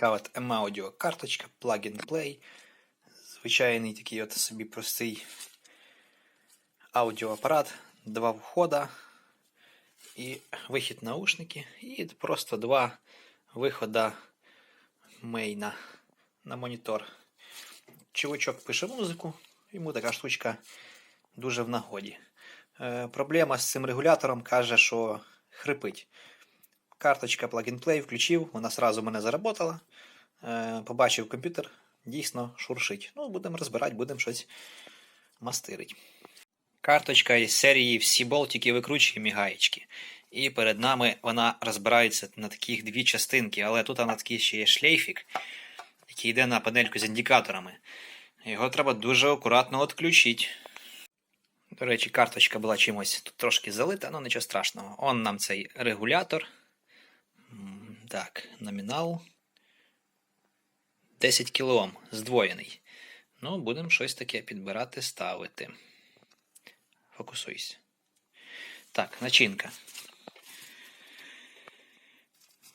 Така от M-Audio карточка, Plug and Play. Звичайний такий от собі простий аудіоапарат, два входа і вихід наушники, і просто два вихода мейна на монітор. Чувачок пише музику, йому така штучка дуже в нагоді. Е, проблема з цим регулятором каже, що хрипить. Карточка Plug Play включив, вона сразу мене заработала. Е, побачив комп'ютер, дійсно шуршить. Ну, будемо розбирати, будемо щось мастирити. Карточка із серії всі болтики викручуємо і. І перед нами вона розбирається на таких дві частинки, але тут на такий ще є шлейфік, який йде на панельку з індикаторами. Його треба дуже акуратно відключити. До речі, карточка була чимось тут трошки залита, але нічого страшного. Он нам цей регулятор. Так, номінал 10 кОм, здвоєний. Ну, будемо щось таке підбирати, ставити. Фокусуйся. Так, начинка.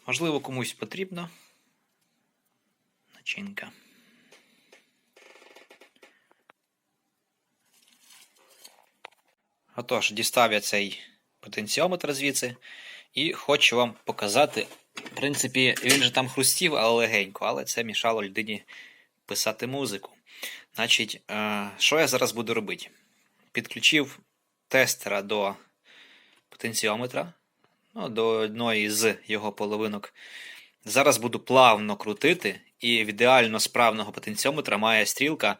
Можливо, комусь потрібно. Начинка. Отож, дістав я цей потенціометр звідси і хочу вам показати. В принципі, він же там хрустів, але легенько, але це мішало людині писати музику. Значить, е, що я зараз буду робити? Підключив тестера до потенціометра, ну, до одної з його половинок. Зараз буду плавно крутити, і в ідеально справного потенціометра має стрілка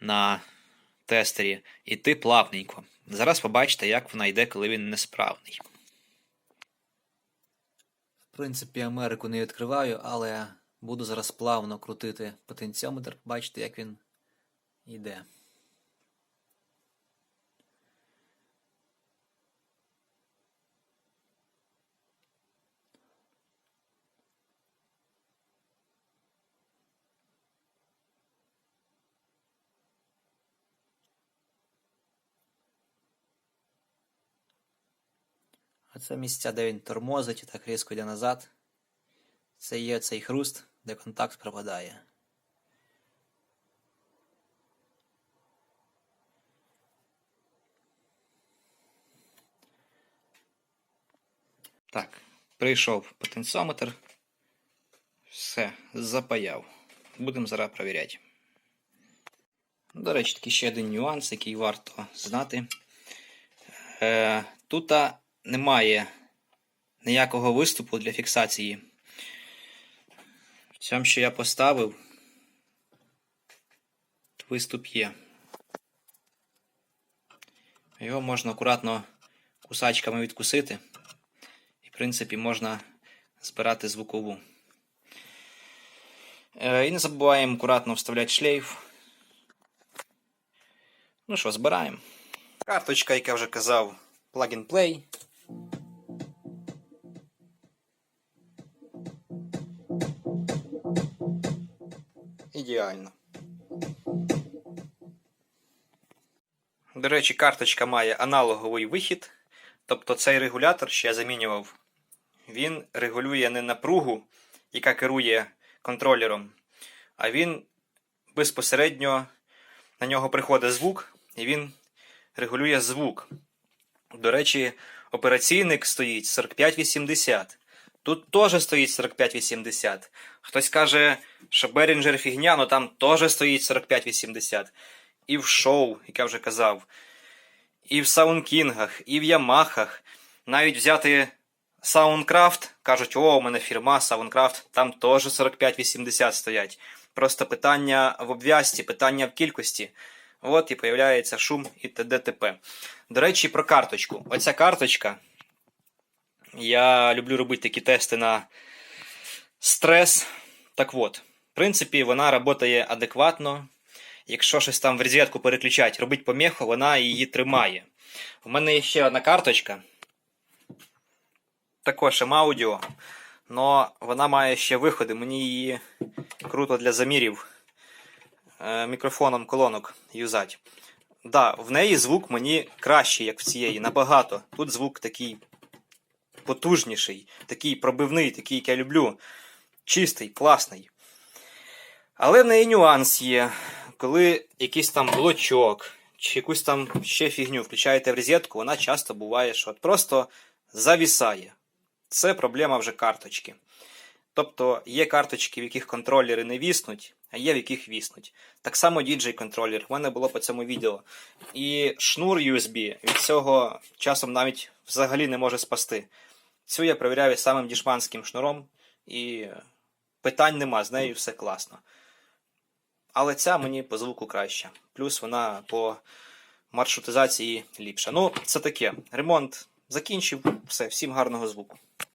на тестері іти плавненько. Зараз побачите, як вона йде, коли він несправний. Принципі, Америку не відкриваю, але буду зараз плавно крутити потенціометр, бачите, як він йде. А це місця, де він тормозить і так різко йде назад. Це є цей хруст, де контакт пропадає. Так, прийшов потенціометр. Все, запаяв. Будемо зараз перевіряти. До речі, такий ще один нюанс, який варто знати. Е, Тут немає ніякого виступу для фіксації. В що я поставив, виступ є. Його можна акуратно кусачками відкусити. І, в принципі, можна збирати звукову. Е, І не забуваємо акуратно вставляти шлейф. Ну що, збираємо. Карточка, як я вже казав, Plug Ідеально. До речі, карточка має аналоговий вихід. Тобто цей регулятор, що я замінював, він регулює не напругу, яка керує контролером, а він безпосередньо на нього приходить звук, і він регулює звук. До речі, операційник стоїть 4580. Тут теж стоїть 4580. Хтось каже, що Behringer фігня, але там теж стоїть 4580. І в шоу, як я вже казав, і в Саундкінгах, і в Ямахах. Навіть взяти Soundcraft, кажуть, о, у мене фірма Soundcraft, там теж 4580 стоять. Просто питання в обв'язці, питання в кількості. От і появляється шум і т.д. т.п. До речі, про карточку. Оця карточка. Я люблю робити такі тести на стрес. Так от, в принципі, вона працює адекватно. Якщо щось там в розетку переключати, робить помеху, вона її тримає. У мене є ще одна карточка. Також аудіо. але вона має ще виходи. Мені її круто для замірів е, мікрофоном колонок юзати. Да, в неї звук мені кращий, як в цієї, набагато. Тут звук такий потужніший, такий пробивний, такий, як я люблю. чистий, класний. Але в неї нюанс є, коли якийсь там блочок чи якусь там ще фігню включаєте в розетку, вона часто буває, що просто завісає. Це проблема вже карточки. Тобто є карточки, в яких контролери не віснуть, а є в яких віснуть. Так само DJ контролер. У мене було по цьому відео. І шнур USB від цього часом навіть взагалі не може спасти. Цю я перевіряю самим дішманським шнуром, і питань нема, з нею все класно. Але ця мені по звуку краща. Плюс вона по маршрутизації ліпша. Ну, це таке. Ремонт закінчив. Все, всім гарного звуку.